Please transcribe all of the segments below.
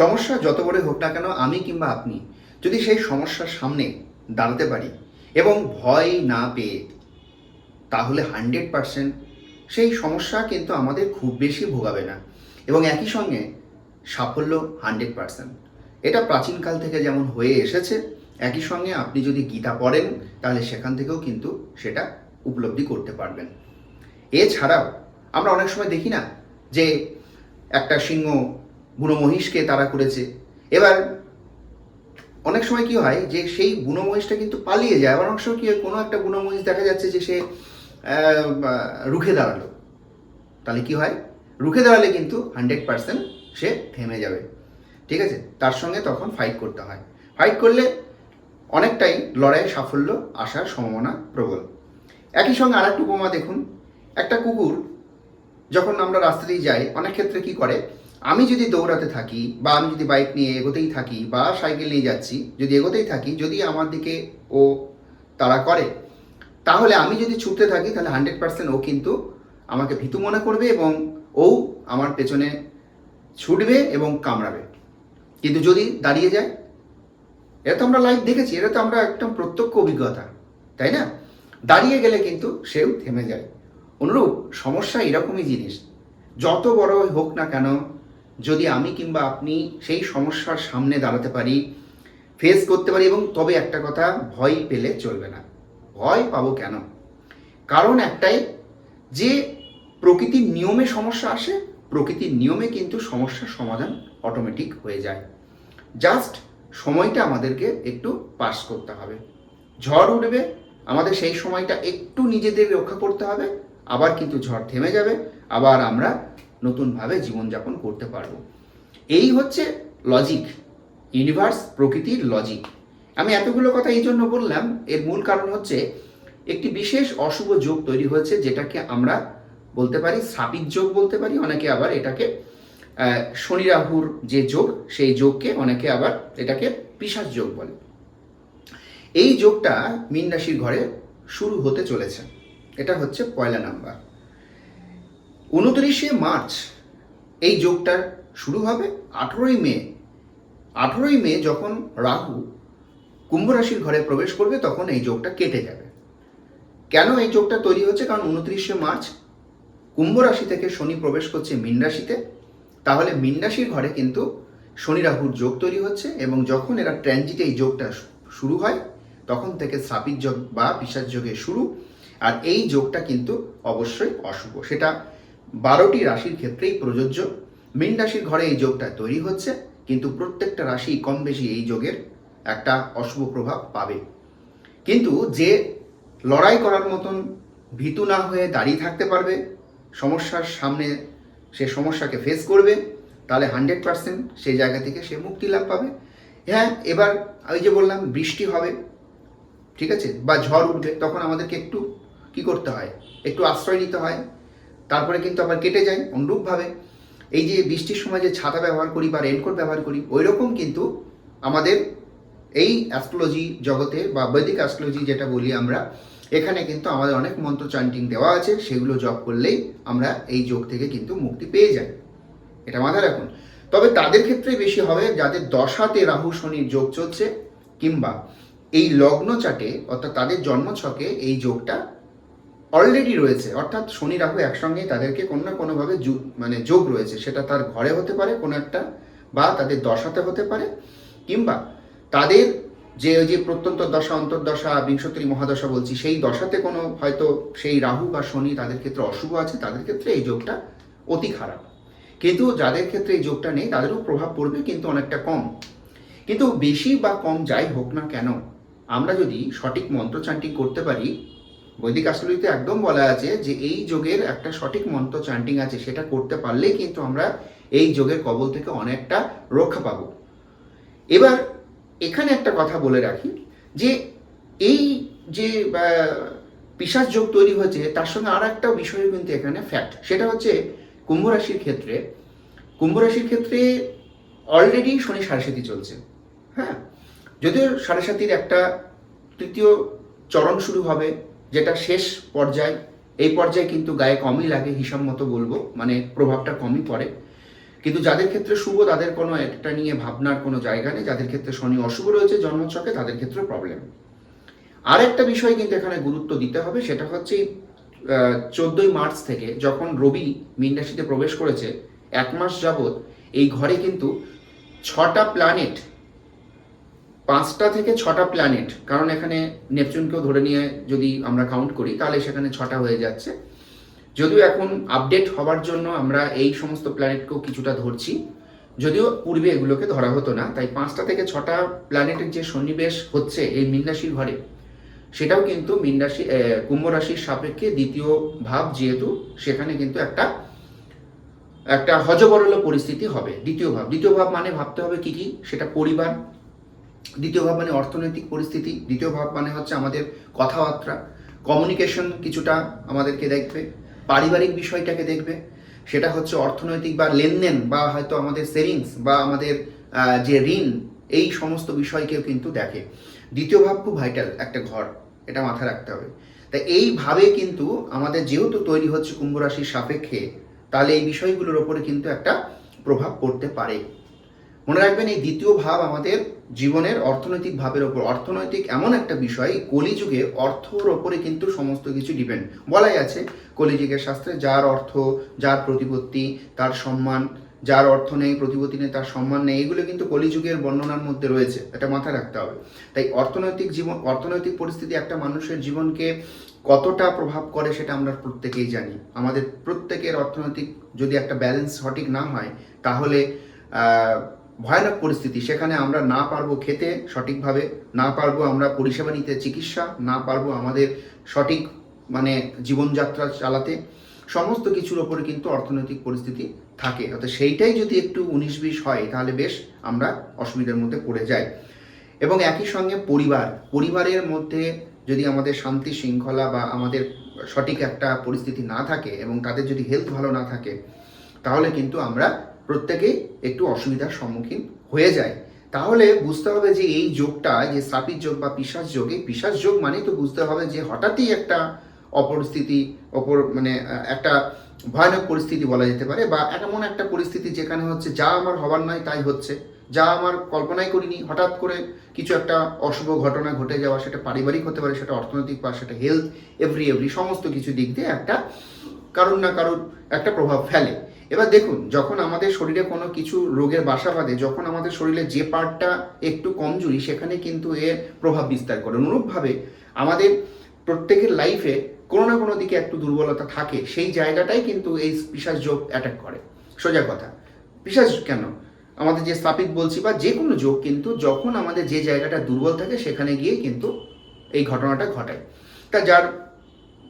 সমস্যা যত বড়ই হোক না কেন, আমি কিংবা আপনি যদি সেই সমস্যার সামনে দাঁড়াতে পারি এবং ভয় না পেয়ে, তাহলে হান্ড্রেড পারসেন্ট সেই সমস্যা কিন্তু আমাদের খুব বেশি ভোগাবে না। এবং একই সঙ্গে সাফল্য হান্ড্রেড পারসেন্ট। এটা প্রাচীনকাল থেকে যেমন হয়ে এসেছে, একই সঙ্গে আপনি যদি গীতা পড়েন, তাহলে সেখান থেকেও কিন্তু সেটা উপলব্ধি করতে পারবেন। এছাড়াও আমরা অনেক সময় দেখি না যে একটা সিংহ বুনো তারা করেছে। এবার অনেক সময় কি হয় যে সেই বুনো মহিষটা কিন্তু পালিয়ে যায়। আবার অনেক সময় কি হয়, কোনো একটা বুনো মহিষ দেখা যাচ্ছে যে সে রুখে দাঁড়াল। তাহলে কি হয়? রুখে দাঁড়ালে কিন্তু হান্ড্রেড পার্সেন্ট সে থেমে যাবে। ঠিক আছে? তার সঙ্গে তখন ফাইট করতে হয়। ফাইট করলে অনেকটাই লড়াইয়ে সাফল্য আসার সম্ভাবনা প্রবল। একই সঙ্গে আর উপমা দেখুন। একটা কুকুর যখন আমরা রাস্তা দিয়ে যাই, অনেক ক্ষেত্রে কি করে? আমি যদি দৌড়াতে থাকি বা আমি যদি বাইক নিয়ে এগোতেই থাকি বা সাইকেল নিয়ে যাচ্ছি, যদি এগোতেই থাকি, যদি আমার দিকে ও তারা করে, তাহলে আমি যদি ছুটতে থাকি, তাহলে হান্ড্রেড পার্সেন্ট ও কিন্তু আমাকে ভীতু মনে করবে এবং ও আমার পেছনে ছুটবে এবং কামড়াবে। কিন্তু যদি দাঁড়িয়ে যায়, এটা তো আমরা লাইভ দেখেছি, এটা তো আমরা একদম প্রত্যক্ষ অভিজ্ঞতা, তাই না? দাঁড়িয়ে গেলে কিন্তু সেও থেমে যায়। অনুরূপ, সমস্যা এরকমই জিনিস। যত বড় হোক না কেন যদি আমি কিংবা আপনি সেই সমস্যার সামনে দাঁড়াতে পারি ফেস করতে পারি এবং তবে একটা কথা, ভয় পেলে চলবে না। ভয় পাবো কেন? কারণ একটাই, যে প্রকৃতির নিয়মে সমস্যা আসে, প্রকৃতির নিয়মে কিন্তু সমস্যার সমাধান অটোমেটিক হয়ে যায়। জাস্ট সময়টা আমাদেরকে একটু পাস করতে হবে। ঝড় উঠবে, আমাদের সেই সময়টা একটু নিজেদের রক্ষা করতে হবে, আবার কিন্তু ঝড় থেমে যাবে, আবার আমরা নতুনভাবে জীবনযাপন করতে পারব। এই হচ্ছে লজিক ইউনিভার্স প্রকৃতির লজিক আমি এতগুলো কথা এই জন্য বললাম, এর মূল কারণ হচ্ছে একটি বিশেষ অশুভ যোগ তৈরি হয়েছে যেটাকে আমরা বলতে পারি শ্রাপিক যোগ বলতে পারি, অনেকে আবার এটাকে শনি রাহুর যে যোগ, সেই যোগকে অনেকে আবার এটাকে পিসার যোগ বলে। এই যোগটা মীন রাশির ঘরে শুরু হতে চলেছে। এটা হচ্ছে পয়লা নাম্বার। উনত্রিশে মার্চ, এই যোগটা শুরু হবে আঠেরোই মে। আঠেরোই মে যখন রাহু কুম্ভ রাশির ঘরে প্রবেশ করবে, তখন এই যোগটা কেটে যাবে। কেন এই যোগটা তৈরি হচ্ছে? কারণ উনত্রিশে মার্চ কুম্ভ রাশি থেকে শনি প্রবেশ করছে মীন রাশিতে। তাহলে মীন রাশির ঘরে কিন্তু শনি রাহুর যোগ তৈরি হচ্ছে এবং যখন এরা ট্রানজিটে এই যোগটা শুরু হয়, তখন থেকে শ্রাপিক যোগ বা পিসার যোগে শুরু। আর এই যোগটা কিন্তু অবশ্যই অশুভ। সেটা বারোটি রাশির ক্ষেত্রেই প্রযোজ্য। মীন রাশির ঘরে এই যোগটা তৈরি হচ্ছে, কিন্তু প্রত্যেকটা রাশি কম বেশি এই যোগের একটা অশুভ প্রভাব পাবে। কিন্তু যে লড়াই করার মতন ভীতু না হয়ে দাঁড়িয়ে থাকতে পারবে, সমস্যার সামনে সে সমস্যাকে ফেস করবে, তাহলে হান্ড্রেড পার্সেন্ট সেই জায়গা থেকে সে মুক্তি লাভ পাবে। হ্যাঁ এবার ওই যে বললাম, বৃষ্টি হবে, ঠিক আছে? বা ঝড় উঠবে তখন আমাদেরকে একটু কি করতে হয়? একটু আশ্রয় নিতে হয় তারপরে কিন্তু আবার কেটে যায় অনুরূপভাবে। এই যে বৃষ্টির সময় যে ছাতা ব্যবহার করি বা রেনকোট ব্যবহার করি ওই রকম কিন্তু আমাদের এই অ্যাস্ট্রোলজি জগতে বা বৈদিক অ্যাস্ট্রোলজি যেটা বলি আমরা, এখানে কিন্তু আমাদের অনেক মন্ত্র চান্টিং দেওয়া আছে, সেগুলো জপ করলেই আমরা এই যোগ থেকে কিন্তু মুক্তি পেয়ে যাই। এটা মাথায় রাখুন। তবে তাদের ক্ষেত্রে বেশি হবে যাদের দশাতে রাহু শনির যোগ চলছে, কিংবা এই লগ্ন চাটে, অর্থাৎ তাদের জন্মছকে এই যোগটা অলরেডি রয়েছে, অর্থাৎ শনি রাহু একসঙ্গে তাদেরকে কোনো না কোনোভাবে মানে যোগ রয়েছে। সেটা তার ঘরে হতে পারে, কোনো একটা, বা তাদের দশাতে হতে পারে, কিংবা তাদের যে ওই যে প্রত্যন্ত দশা, অন্তর্দশা বিংশোত্তরী মহাদশা বলছি, সেই দশাতে কোনো হয়তো সেই রাহু বা শনি তাদের ক্ষেত্রে অশুভ আছে, তাদের ক্ষেত্রে এই যোগটা অতি খারাপ। কিন্তু যাদের ক্ষেত্রে এই যোগটা নেই, তাদেরও প্রভাব পড়বে কিন্তু অনেকটা কম। কিন্তু বেশি বা কম যাই হোক না কেন, আমরা যদি সঠিক মন্ত্র চান্টিং করতে পারি বৈদিক অ্যাস্ট্রোলজিতে একদম বলা আছে যে এই যোগের একটা সঠিক মন্ত্র চান্টিং আছে, সেটা করতে পারলেই কিন্তু আমরা এই যোগের কবল থেকে অনেকটা রক্ষা পাব। এবার এখানে একটা কথা বলে রাখি যে এই যে পিসার যোগ তৈরি হয়েছে, তার সঙ্গে আর একটা বিষয় কিন্তু এখানে ফ্যাক্ট সেটা হচ্ছে কুম্ভ রাশির ক্ষেত্রে, কুম্ভ রাশির ক্ষেত্রে অলরেডি শনি সাড়ে চলছে হ্যাঁ? যদিও সাড়ে সাতির একটা তৃতীয় চরণ শুরু হবে যেটা শেষ পর্যায়, এই পর্যায়ে কিন্তু গায়ে কমই লাগে, হিসাব মতো বলব মানে প্রভাবটা কমই পড়ে। কিন্তু যাদের ক্ষেত্রে শুভ, তাদের কোনো একটা নিয়ে ভাবনার কোনো জায়গা নেই। যাদের ক্ষেত্রে শনি অশুভ রয়েছে জন্মছকে তাদের ক্ষেত্রে প্রবলেম আর একটা বিষয় কিন্তু এখানে গুরুত্ব দিতে হবে, সেটা হচ্ছে চোদ্দই মার্চ থেকে যখন রবি মীন রাশিতে প্রবেশ করেছে, এক মাস যাবৎ এই ঘরে কিন্তু ছটা প্ল্যানেট পাঁচটা থেকে ছটা প্ল্যানেট কারণ এখানে নেপচুনকেও ধরে নিয়ে যদি আমরা কাউন্ট করি তাহলে সেখানে ছটা হয়ে যাচ্ছে। যদিও এখন আপডেট হবার জন্য আমরা এই সমস্ত প্ল্যানেটকেও কিছুটা ধরছি যদিও পূর্বে এগুলোকে ধরা হতো না। তাই পাঁচটা থেকে ছটা প্ল্যানেটের যে সন্নিবেশ হচ্ছে এই মীন রাশির ঘরে সেটাও কিন্তু মীন রাশি আহ, কুম্ভ রাশির সাপেক্ষে দ্বিতীয় ভাব যেহেতু সেখানে কিন্তু একটা একটা হজবরল পরিস্থিতি হবে দ্বিতীয় ভাব। দ্বিতীয় ভাব মানে ভাবতে হবে কি কি? সেটা পরিবার দ্বিতীয় ভাব মানে অর্থনৈতিক পরিস্থিতি, দ্বিতীয় ভাব মানে হচ্ছে আমাদের কথাবার্তা কমিউনিকেশন কিছুটা আমাদেরকে দেখবে, পারিবারিক বিষয়টাকে দেখবে, সেটা হচ্ছে অর্থনৈতিক বা লেনদেন বা হয়তো আমাদের সেভিংস বা আমাদের যে ঋণ, এই সমস্ত বিষয়কেও কিন্তু দেখে। দ্বিতীয় ভাব খুব ভাইটাল একটা ঘর, এটা মাথায় রাখতে হবে। তাই এইভাবে কিন্তু আমাদের যেহেতু তৈরি হচ্ছে কুম্ভ রাশির সাপেক্ষে, তাহলে এই বিষয়গুলোর ওপরে কিন্তু একটা প্রভাব পড়তে পারে। মনে রাখবেন, এই দ্বিতীয় ভাব আমাদের জীবনের অর্থনৈতিক ভাবের ওপর। অর্থনৈতিক এমন একটা বিষয়, কলিযুগে অর্থর ওপরে কিন্তু সমস্ত কিছু ডিপেন্ড বলাই আছে, কলিযুগের শাস্ত্রে যার অর্থ, যার প্রতিপত্তি, তার সম্মান, যার অর্থ নেই, প্রতিপত্তি নেই, তার সম্মান নেই, এগুলো কিন্তু কলিযুগের বর্ণনার মধ্যে রয়েছে। এটা মাথায় রাখতে হবে। তাই অর্থনৈতিক জীবন, অর্থনৈতিক পরিস্থিতি একটা মানুষের জীবনকে কতটা প্রভাব করে সেটা আমরা প্রত্যেকেই জানি। আমাদের প্রত্যেকের অর্থনৈতিক যদি একটা ব্যালেন্স সঠিক না হয়, তাহলে ভয়ানক পরিস্থিতি। সেখানে আমরা না পারব খেতে সঠিকভাবে, না পারব আমরা পরিষেবা নিতে চিকিৎসা, না পারব আমাদের সঠিক মানে জীবনযাত্রা চালাতে। সমস্ত কিছুর ওপরে কিন্তু অর্থনৈতিক পরিস্থিতি থাকে। অর্থাৎ সেইটাই যদি একটু উনিশ বিশ হয়, তাহলে বেশ আমরা অসুবিধার মধ্যে পড়ে যাই। এবং একই সঙ্গে পরিবার, পরিবারের মধ্যে যদি আমাদের শান্তি শৃঙ্খলা বা আমাদের সঠিক একটা পরিস্থিতি না থাকে এবং তাদের যদি হেলথ ভালো না থাকে, তাহলে কিন্তু আমরা প্রত্যেকেই একটু অসুবিধার সম্মুখীন হয়ে যায়। তাহলে বুঝতে হবে যে এই যোগটা, যে সাপির যোগ বা পিসাস যোগ, এই পিসাস যোগ মানেই তো বুঝতে হবে যে হঠাৎই একটা অপরিস্থিতি, অপর মানে একটা ভয়ানক পরিস্থিতি বলা যেতে পারে বা এমন একটা পরিস্থিতি যেখানে হচ্ছে যা আমার হবার নয় তাই হচ্ছে। যা আমার কল্পনাই করিনি, হঠাৎ করে কিছু একটা অশুভ ঘটনা ঘটে যাওয়া, সেটা পারিবারিক হতে পারে, সেটা অর্থনৈতিক বা সেটা হেলথ এভরি এভরি সমস্ত কিছু দিক দিয়ে একটা কারুর না কারুর একটা প্রভাব ফেলে। এবার দেখুন, যখন আমাদের শরীরে কোনো কিছু রোগের বাসা বাঁধে, যখন আমাদের শরীরে যে পার্টটা একটু কমজোরি, সেখানে কিন্তু এর প্রভাব বিস্তার করে। অনুরূপভাবে আমাদের প্রত্যেকের লাইফে কোনো না কোনো দিকে একটু দুর্বলতা থাকে, সেই জায়গাটাই কিন্তু এই পিসাজ যোগ অ্যাটাক করে। সোজা কথা। পিসাজ কেন? আমাদের যে স্থাপিত বলছি বা যে কোনো যোগ কিন্তু যখন আমাদের যে জায়গাটা দুর্বল থাকে, সেখানে গিয়ে কিন্তু এই ঘটনাটা ঘটায়। তা যার,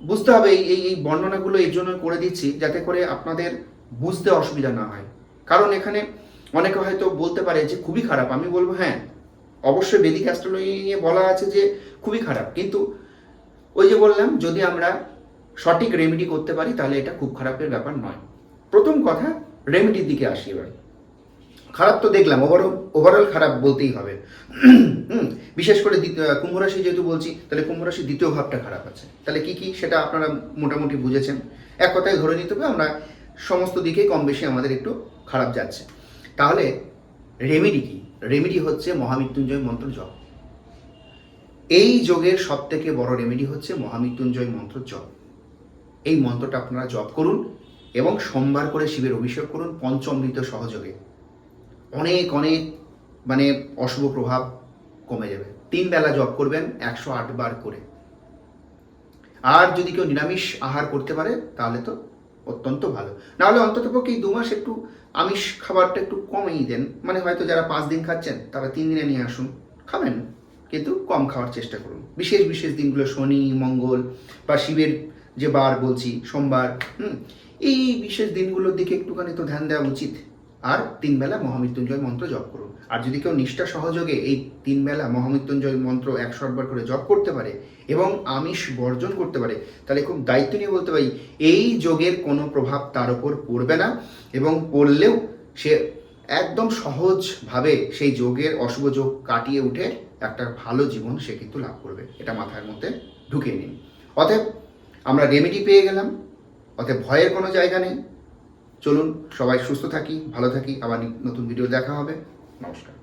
বুঝতে হবে এই এই বর্ণনাগুলো এর জন্য করে দিচ্ছি, যাতে করে আপনাদের বুঝতে অসুবিধা না হয়। কারণ এখানে অনেকে হয়তো বলতে পারে যে, খুবই খারাপ। আমি বলব হ্যাঁ অবশ্যই বেদিক অ্যাস্ট্রোলজি নিয়ে বলা আছে যে, খুবই খারাপ। কিন্তু ওই যে বললাম, যদি আমরা সঠিক রেমেডি করতে পারি, তাহলে এটা খুব খারাপের ব্যাপার নয়। প্রথম কথা রেমেডির দিকে আসি এবার। খারাপ তো দেখলাম ওভারঅল ওভারঅল খারাপ বলতেই হবে। বিশেষ করে দ্বিতীয় কুম্ভ রাশি যেহেতু বলছি, তাহলে কুম্ভ রাশির দ্বিতীয় ভাবটা খারাপ আছে। তাহলে কি কি সেটা আপনারা মোটামুটি বুঝেছেন? এক কথায় ধরে নিতে হবে, আমরা সমস্ত দিকেই কম বেশি আমাদের একটু খারাপ যাচ্ছে। তাহলে রেমেডি কি? রেমেডি হচ্ছে মহামৃত্যুঞ্জয় মন্ত্র জপ। এই যোগের সব থেকে বড় রেমেডি হচ্ছে মহামৃত্যুঞ্জয় মন্ত্র জপ। এই মন্ত্রটা আপনারা জপ করুন এবং সোমবার করে শিবের অভিষেক করুন পঞ্চমৃত সহযোগে। অনেক অনেক মানে অশুভ প্রভাব কমে যাবে। তিন বেলা জপ করবেন একশো আট বার করে। আর যদি কেউ নিরামিষ আহার করতে পারে, তাহলে তো অত্যন্ত ভালো। নাহলে অন্তত পক্ষে এই দু মাস একটু আমিষ খাবারটা একটু কমেই দেন। মানে হয়তো যারা পাঁচ দিন খাচ্ছেন, তারা তিন দিনে নিয়ে আসুন। খাবেন, কিন্তু কম খাওয়ার চেষ্টা করুন। বিশেষ বিশেষ দিনগুলো শনি, মঙ্গল বা শিবের যে বার বলছি, সোমবার, হুম, এই বিশেষ দিনগুলোর দিকে একটুখানি তো ধ্যান দেওয়া উচিত। আর তিন বেলা মহামৃত্যুঞ্জয় মন্ত্র জপ করুন। আর যদি কেউ নিষ্ঠা সহযোগে এই তিন বেলা মহামৃত্যুঞ্জয় মন্ত্র একশো আটবার করে জপ করতে পারে এবং আমিষ বর্জন করতে পারে, তাহলে খুব দায়িত্ব নিয়ে বলতে পারি, এই যোগের কোনো প্রভাব তার উপর পড়বে না এবং পড়লেও সে একদম সহজভাবে সেই যোগের অশুভ যোগ কাটিয়ে উঠে একটা ভালো জীবন সে কিন্তু লাভ করবে। এটা মাথার মধ্যে ঢুকিয়ে নিন। অতএব আমরা রেমেডি পেয়ে গেলাম। অতএব ভয়ের কোনো জায়গা নেই। চলুন সবাই সুস্থ থাকি ভালো থাকি আবার নতুন ভিডিও দেখা হবে। নমস্কার।